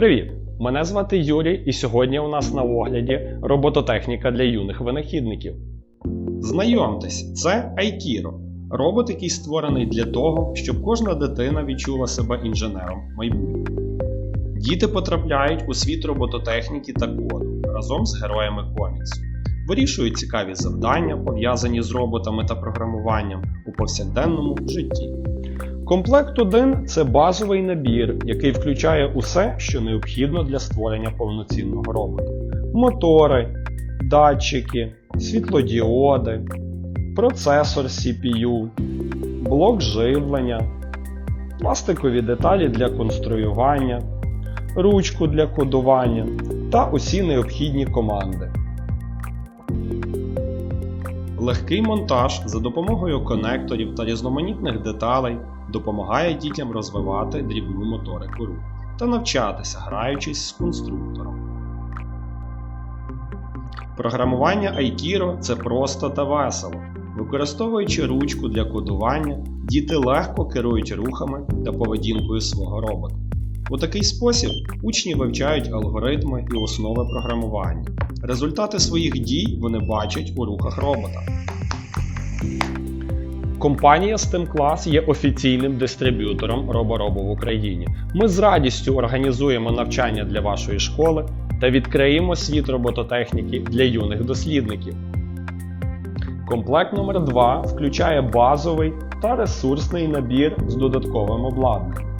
Привіт! Мене звати Юрій, і сьогодні у нас на огляді робототехніка для юних винахідників. Знайомтесь, це Aikiro – робот, який створений для того, щоб кожна дитина відчула себе інженером майбутнього. Діти потрапляють у світ робототехніки та коду разом з героями коміксу, вирішують цікаві завдання, пов'язані з роботами та програмуванням у повсякденному житті. Комплект 1 це базовий набір, який включає усе, що необхідно для створення повноцінного робота: мотори, датчики, світлодіоди, процесор CPU, блок живлення, пластикові деталі для конструювання, ручку для кодування та усі необхідні команди. Легкий монтаж за допомогою конекторів та різноманітних деталей допомагає дітям розвивати дрібну моторику рук та навчатися, граючись з конструктором. Програмування Aikiro це просто та весело. Використовуючи ручку для кодування, діти легко керують рухами та поведінкою свого робота. У такий спосіб учні вивчають алгоритми і основи програмування. Результати своїх дій вони бачать у рухах робота. Компанія STEM Class є офіційним дистриб'ютором Роборобу в Україні. Ми з радістю організуємо навчання для вашої школи та відкриємо світ робототехніки для юних дослідників. Комплект номер 2 включає базовий та ресурсний набір з додатковим обладнанням,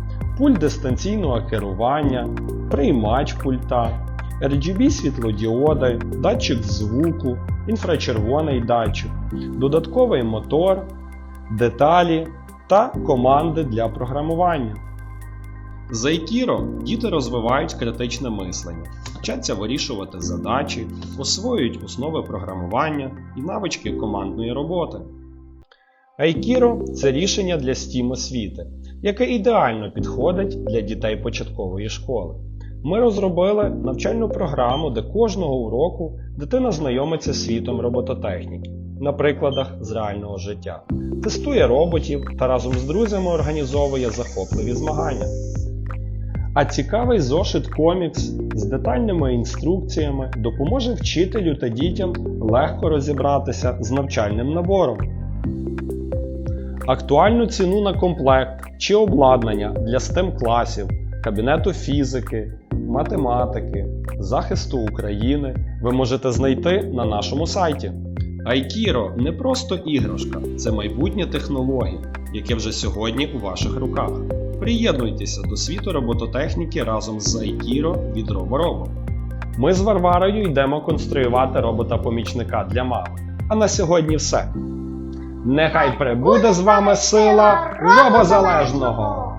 пульт дистанційного керування, приймач пульта, RGB світлодіоди, датчик звуку, інфрачервоний датчик, додатковий мотор, деталі та команди для програмування. З Aikiro діти розвивають критичне мислення, вчаться вирішувати задачі, освоюють основи програмування і навички командної роботи. Aikiro – це рішення для STEAM освіти, яке ідеально підходить для дітей початкової школи. Ми розробили навчальну програму, де кожного уроку дитина знайомиться з світом робототехніки на прикладах з реального життя, тестує роботів та разом з друзями організовує захопливі змагання. А цікавий зошит комікс з детальними інструкціями допоможе вчителю та дітям легко розібратися з навчальним набором. Актуальну ціну на комплект чи обладнання для STEM класів, кабінету фізики, математики, захисту України ви можете знайти на нашому сайті. Aikiro не просто іграшка, це майбутнє технології, яке вже сьогодні у ваших руках. Приєднуйтеся до світу робототехніки разом з Aikiro від RoboRobo. Ми з Варварою йдемо конструювати робота-помічника для мами. А на сьогодні все. Нехай прибуде з вами сила робозалежного!